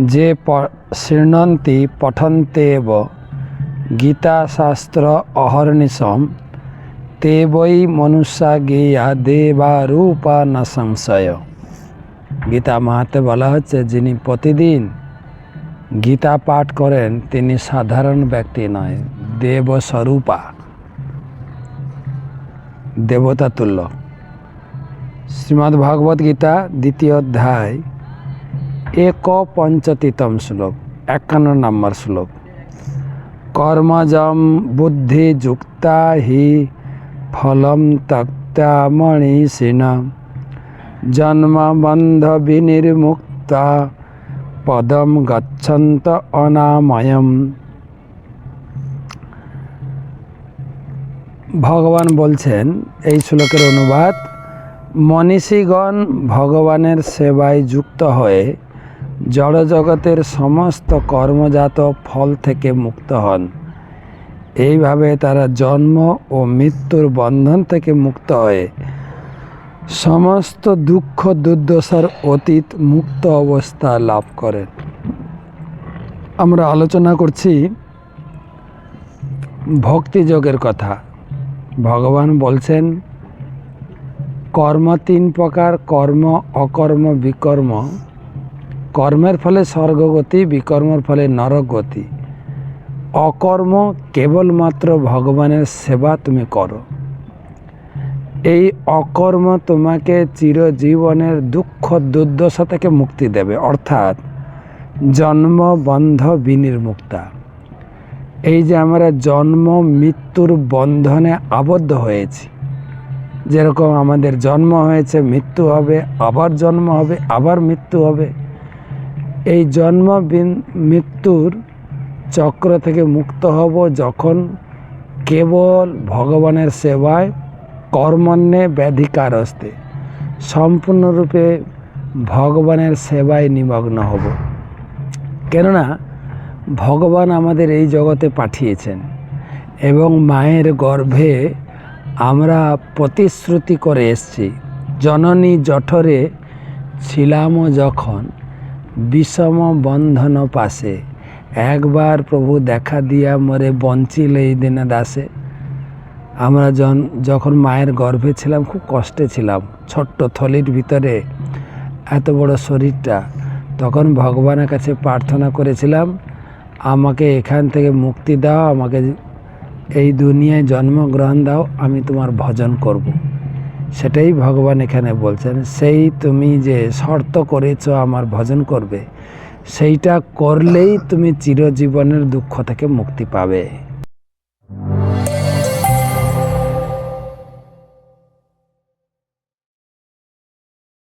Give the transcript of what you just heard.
যে শৃণন্তি পঠন্তেব, গীতাশাস্ত্র অহর্নিশম তে মনুষ্যা গেয়া দেবারূপা না সংশয়। গীতা মাহাতে বলা হচ্ছে, যিনি প্রতিদিন গীতা পাঠ করেন, তিনি সাধারণ ব্যক্তি নয়, দেবস্বরূপা। দেবতা তুল্য শ্রীমদ্ গীতা দ্বিতীয় অধ্যায় এক পঞ্চতিতম শ্লোক একান্ন নম্বর শ্লোক কর্মজম বুদ্ধি যুক্তা হি ফলম তক্তা মণিষিণ জন্ম বন্ধ বিনির্মুক্তা পদম গচ্ছন্ত অনাময়ম ভগবান বলছেন এই শ্লোকের অনুবাদ মনীষীগণ ভগবানের সেবায় যুক্ত হয়ে জড়জগতের সমস্ত কর্মজাত ফল থেকে মুক্ত হন। এইভাবে তারা জন্ম ও মৃত্যুর বন্ধন থেকে মুক্ত হয়ে সমস্ত দুঃখ দুর্দশার অতীত মুক্ত অবস্থা লাভ করেন। আমরা আলোচনা করছি ভক্তিযোগের কথা। ভগবান বলছেন, কর্ম তিন প্রকার, কর্ম, অকর্ম, বিকর্ম। কর্মের ফলে স্বর্গগতি, বিকর্মের ফলে নরকগতি অকর্ম কেবলমাত্র ভগবানের সেবা তুমি করো। এই অকর্ম তোমাকে চিরজীবনের দুঃখ দুর্দশা থেকে মুক্তি দেবে, অর্থাৎ জন্ম, বন্ধ, বিনির্মুক্তা। এই যে আমরা জন্ম, মৃত্যুর বন্ধনে আবদ্ধ হয়েছি, যেরকম আমাদের জন্ম হয়েছে, মৃত্যু হবে, আবার জন্ম হবে, আবার মৃত্যু হবে এই জন্ম মৃত্যুর চক্র থেকে মুক্ত হব যখন কেবল ভগবানের সেবায় কর্মণ্যে ব্যাধিকারস্তে সম্পূর্ণরূপে ভগবানের সেবায় নিমগ্ন হব। কেননা, ভগবান আমাদের এই জগতে পাঠিয়েছেন এবং মায়ের গর্ভে আমরা প্রতিশ্রুতি করে এসছি। জননী জঠরে ছিলামও যখন বিষম বন্ধন পাশে একবার প্রভু দেখা দিয়া মরে বঞ্চিল এই দিনে দাসে। আমরা যখন মায়ের গর্ভে ছিলাম, খুব কষ্টে ছিলাম। ছোট্ট থলির ভিতরে এত বড় শরীরটা। তখন ভগবানের কাছে প্রার্থনা করেছিলাম, আমাকে এখান থেকে মুক্তি দাও, আমাকে এই দুনিয়ায় জন্মগ্রহণ দাও, আমি তোমার ভজন করব। সেটাই ভগবান এখানে বলছেন, সেই তুমি যে শর্ত করেছ আমার ভজন করবে, সেইটা করলেই তুমি চিরজীবনের দুঃখ থেকে মুক্তি পাবে।